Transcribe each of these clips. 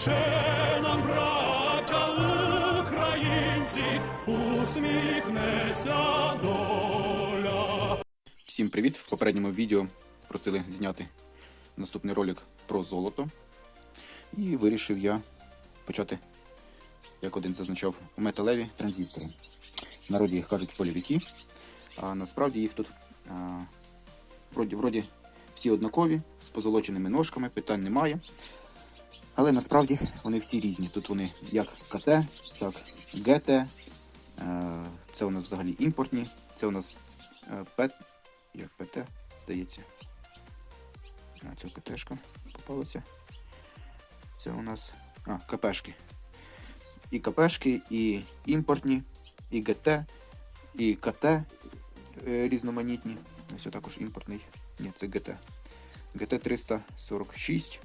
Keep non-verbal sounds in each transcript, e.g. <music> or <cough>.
ще нам, браття українці, усміхнеться доля. Всім привіт! В попередньому відео просили зняти наступний ролик про золото. І вирішив я почати, як один зазначав, металеві транзистори. В народі їх кажуть полівіки, а насправді їх тут а, вроді, вроді всі однакові, з позолоченими ножками, питань немає. Але насправді вони всі різні. Тут вони як КТ, так ГТ. Е, Це у нас взагалі імпортні, це у нас е, ПЕТ, як ПТ, здається. А, це КТшка попалася. Це у нас. А, КПшки. І КПшки, і імпортні, і ГТ, і КТ е, різноманітні. Ось також імпортний. Ні, це ГТ. ГТ 346.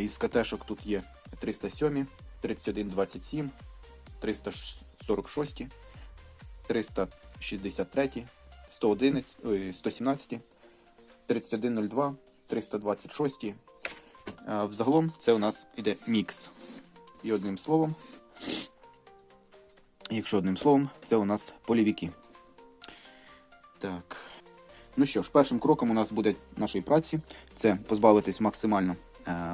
Із КТшок тут є 307, 3127, 346, 363, 111, ой, 117, 3102, 326. Взагалом це у нас іде мікс. І одним словом, якщо одним словом, це у нас полівіки. Так. Ну що ж, першим кроком у нас буде нашої праці це позбавитись максимально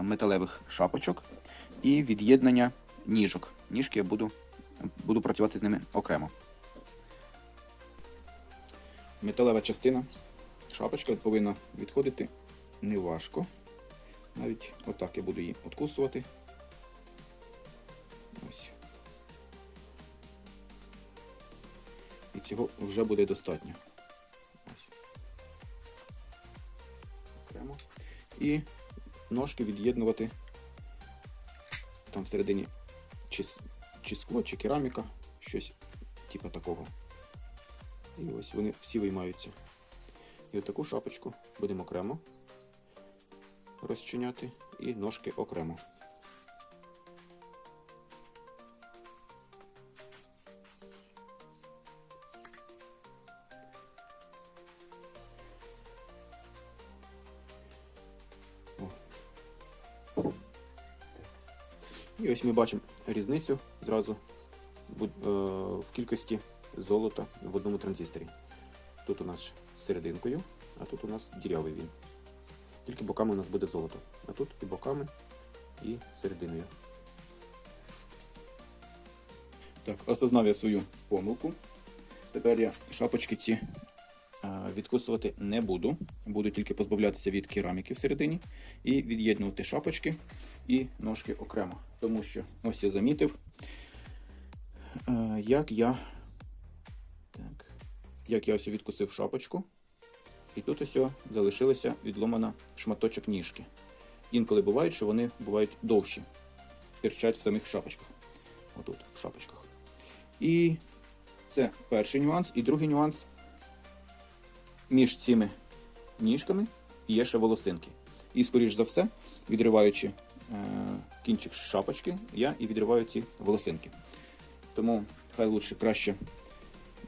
металевих шапочок і від'єднання ніжок. Ніжки я буду, буду працювати з ними окремо. Металева частина шапочка повинна відходити неважко. Навіть отак я буду її откусувати. Ось. І цього вже буде достатньо. Ось. Окремо. І ножки від'єднувати там всередині чи, чи скло, чи кераміка, щось типу такого. І ось вони всі виймаються. І отаку шапочку будемо окремо розчиняти і ножки окремо. Ось ми бачимо різницю зразу е, в кількості золота в одному транзисторі. Тут у нас з серединкою, а тут у нас дірявий він. Тільки боками у нас буде золото. А тут і боками, і серединою. Так, осознав я свою помилку. Тепер я шапочки ці відкусувати не буду. Буду тільки позбавлятися від кераміки всередині і від'єднувати шапочки і ножки окремо. Тому що ось я замітив, е, як я. Так, як я ось відкусив шапочку. І тут ось залишилася відломана шматочок ніжки. Інколи бувають, що вони бувають довші, стирчать в самих шапочках. Отут, в шапочках. І це перший нюанс. І другий нюанс. Між цими ніжками є ще волосинки. І, скоріш за все, відриваючи е, кінчик шапочки, я і відриваю ці волосинки. Тому хай лучше краще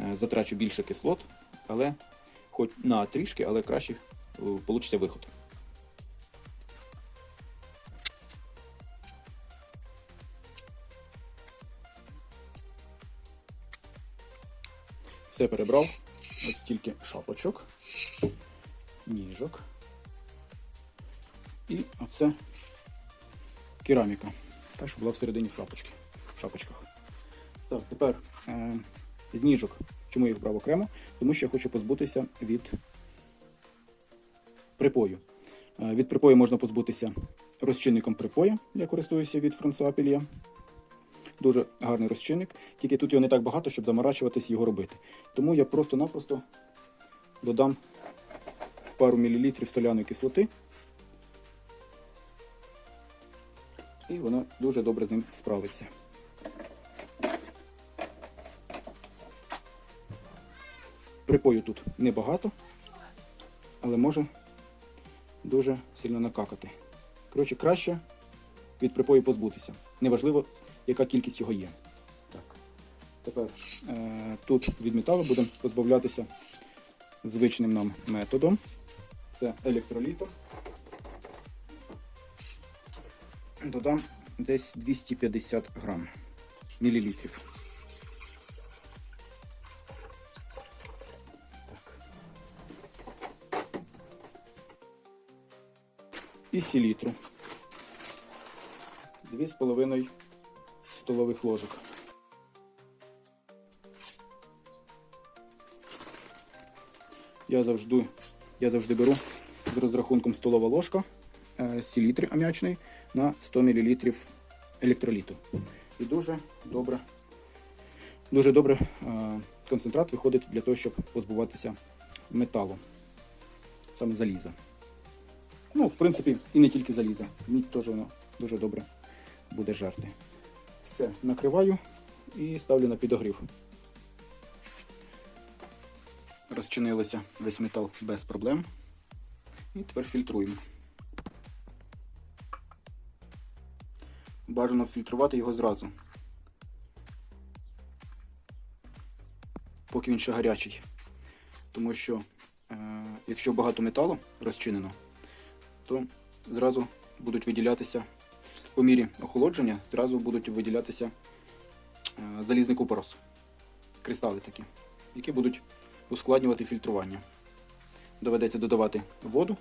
е, затрачу більше кислот, але хоч на трішки, але краще вийде виход. Все перебрав. Стільки шапочок, ніжок. І оце кераміка. Та, що була всередині шапочки. В шапочках. Так, тепер е, з ніжок. Чому я їх брав окремо? Тому що я хочу позбутися від припою. Е, Від припою можна позбутися розчинником припою. Я користуюся від Франсуа Пельє. Дуже гарний розчинник, тільки тут його не так багато, щоб заморачуватись його робити. Тому я просто-напросто додам пару мілілітрів соляної кислоти. І воно дуже добре з ним справиться. Припою тут небагато, але може дуже сильно накакати. Коротше, краще від припою позбутися. Неважливо, яка кількість його є. Так. Тепер е, тут від металу будемо позбавлятися звичним нам методом. Це електролітом. додам десь 250 грам мілілітрів. І селітру. 2,5 столових ложок. Я завжди, я завжди беру з розрахунком столова ложка е, селітри ам'ячної на 100 мл електроліту. І дуже добре, дуже добре е, концентрат виходить для того, щоб позбуватися металу, саме заліза. Ну, в принципі, і не тільки заліза. Мідь теж воно дуже добре буде жарти. Все, накриваю і ставлю на підогрів. Розчинилося весь метал без проблем. І тепер фільтруємо. Бажано фільтрувати його зразу. Поки він ще гарячий. Тому що, е, якщо багато металу розчинено, то зразу будуть виділятися по мірі охолодження, зразу будуть виділятися е, залізний купорос. Кристали такі, які будуть ускладнювати фільтрування. Доведеться додавати воду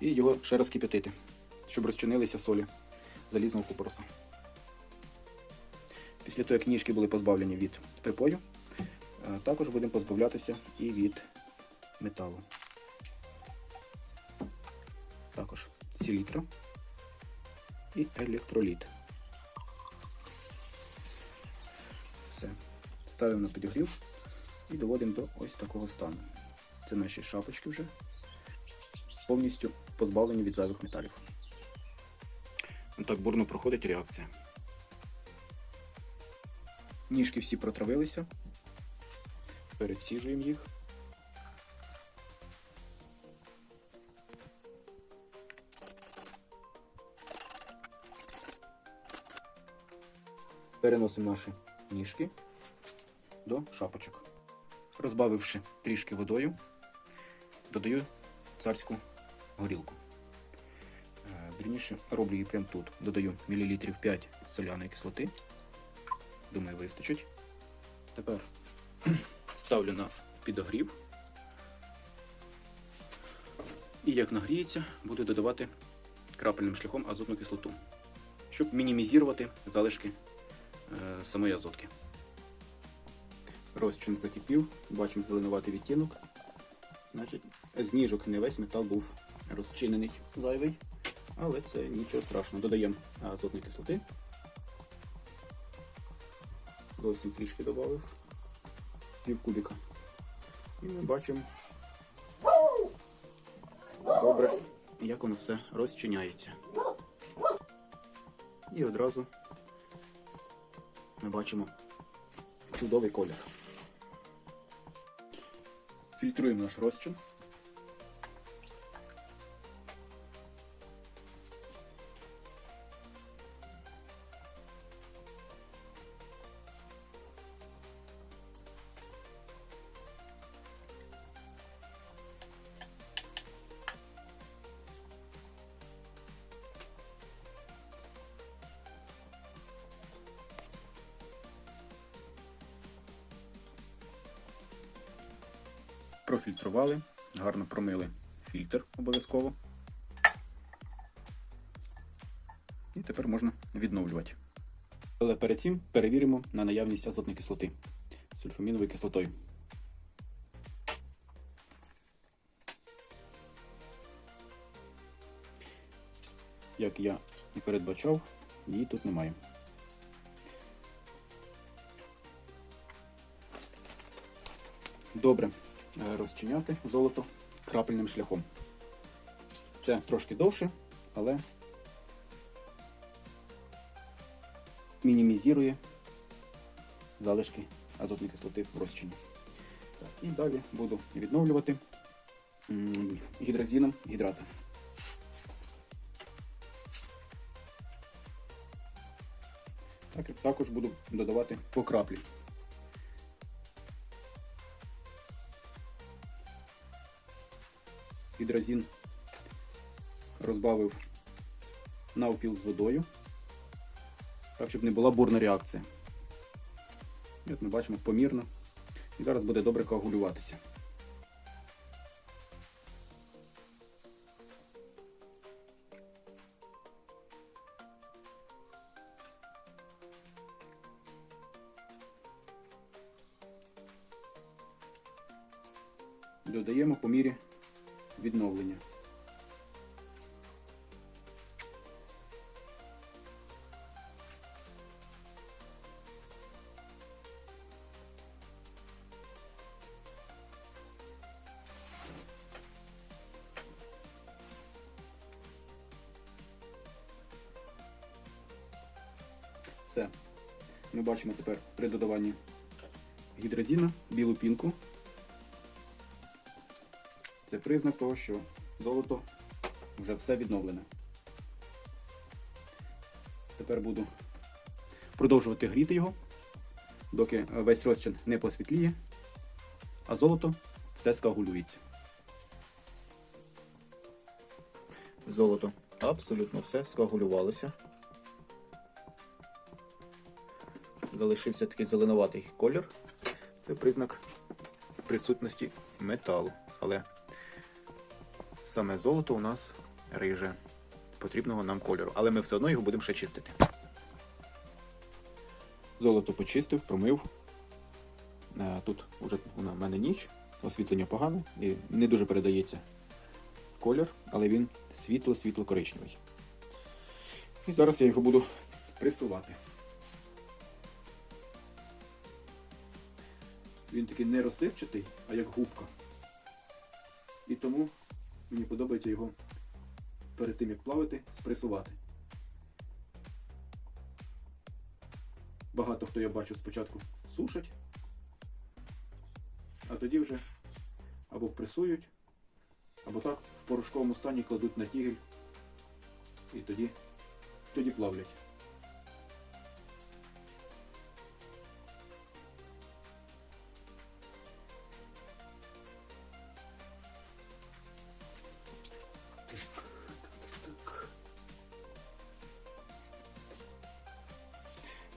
і його ще раз кип'ятити, щоб розчинилися солі залізного купороса. Після того, як ніжки були позбавлені від припою, е, також будемо позбавлятися і від металу. Також селітра і електроліт. Все. Ставимо на підігрів і доводимо до ось такого стану. Це наші шапочки вже повністю позбавлені від зайвих металів. Так бурно проходить реакція. Ніжки всі протравилися. Пересіжуємо їх. Переносимо наші ніжки до шапочок. Розбавивши трішки водою, додаю царську горілку. Е, Вірніше, роблю її прямо тут. Додаю мілілітрів 5 соляної кислоти. Думаю, вистачить. Тепер <clears throat> ставлю на підогрів. І як нагріється, буду додавати крапельним шляхом азотну кислоту, щоб мінімізувати залишки самої азотки. Розчин закипів, бачимо зеленуватий відтінок. Значить, з не весь метал був розчинений зайвий, але це нічого страшного. Додаємо азотної кислоти. Зовсім трішки додав. Пів кубіка. І ми бачимо добре, як воно все розчиняється. І одразу ми бачимо чудовий колір. Фільтруємо наш розчин. Профільтрували, гарно промили фільтр обов'язково. І тепер можна відновлювати. Але перед цим перевіримо на наявність азотної кислоти сульфаміновою кислотою. Як я і передбачав, її тут немає. Добре розчиняти золото крапельним шляхом. Це трошки довше, але мінімізує залишки азотної кислоти в розчині. Так, і далі буду відновлювати м, гідрозином гідрати. Так, також буду додавати по краплі. Гідрозин розбавив навпіл з водою Так, щоб не була бурна реакція. І от ми бачимо помірно. І зараз буде добре коагулюватися. Все. Ми бачимо тепер при додаванні гідрозіна, білу пінку. Це признак того, що золото вже все відновлене. Тепер буду продовжувати гріти його, доки весь розчин не посвітліє, а золото все скагулюється. Золото абсолютно все скоагулювалося. Залишився такий зеленуватий колір. Це признак присутності металу. Але саме золото у нас риже потрібного нам кольору. Але ми все одно його будемо ще чистити. Золото почистив, промив. Е, Тут вже у мене ніч, освітлення погане і не дуже передається колір, але він світло-світло коричневий. І зараз я його буду пресувати. Він такий не розсипчатий, а як губка. І тому мені подобається його перед тим як плавити, спресувати. Багато хто я бачу спочатку сушать, а тоді вже або пресують, або так в порошковому стані кладуть на тігель і тоді, тоді плавлять.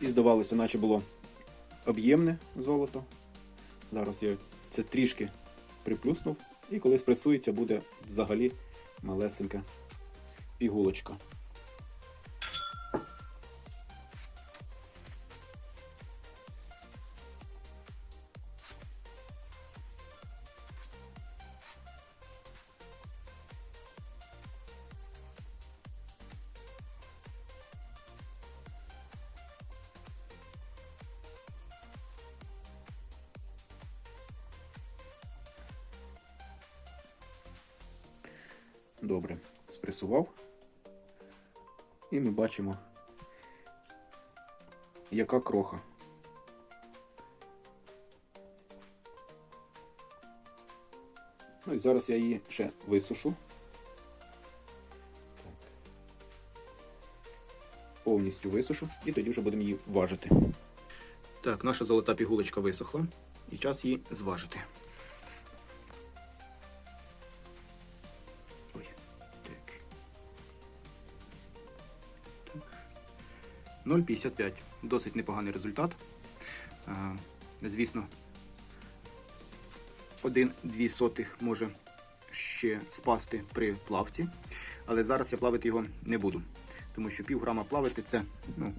І здавалося, наче було об'ємне золото. Зараз я це трішки приплюснув, і коли спресується, буде взагалі малесенька пігулочка. Добре, спресував. І ми бачимо, яка кроха. Ну і зараз я її ще висушу. Так. Повністю висушу і тоді вже будемо її важити. Так, наша золота пігулочка висохла і час її зважити. 0,55. Досить непоганий результат. Звісно, 1-2 сотих може ще спасти при плавці. Але зараз я плавити його не буду. Тому що пів грама плавити це ну,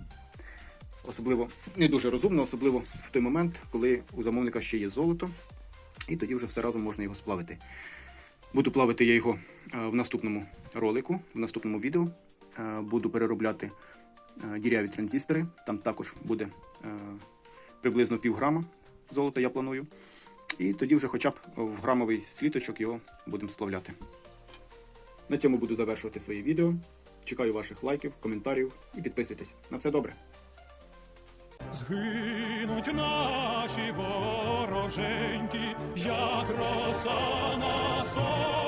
особливо не дуже розумно, особливо в той момент, коли у замовника ще є золото, і тоді вже все разом можна його сплавити. Буду плавити я його е, в наступному ролику, в наступному відео. Е, Буду переробляти е, діряві транзистори. Там також буде е, приблизно пів грама золота, я планую. І тоді вже хоча б в грамовий сліточок його будемо сплавляти. На цьому буду завершувати своє відео. Чекаю ваших лайків, коментарів і підписуйтесь. На все добре! Згинуть наші вороженьки, як роса на сонці.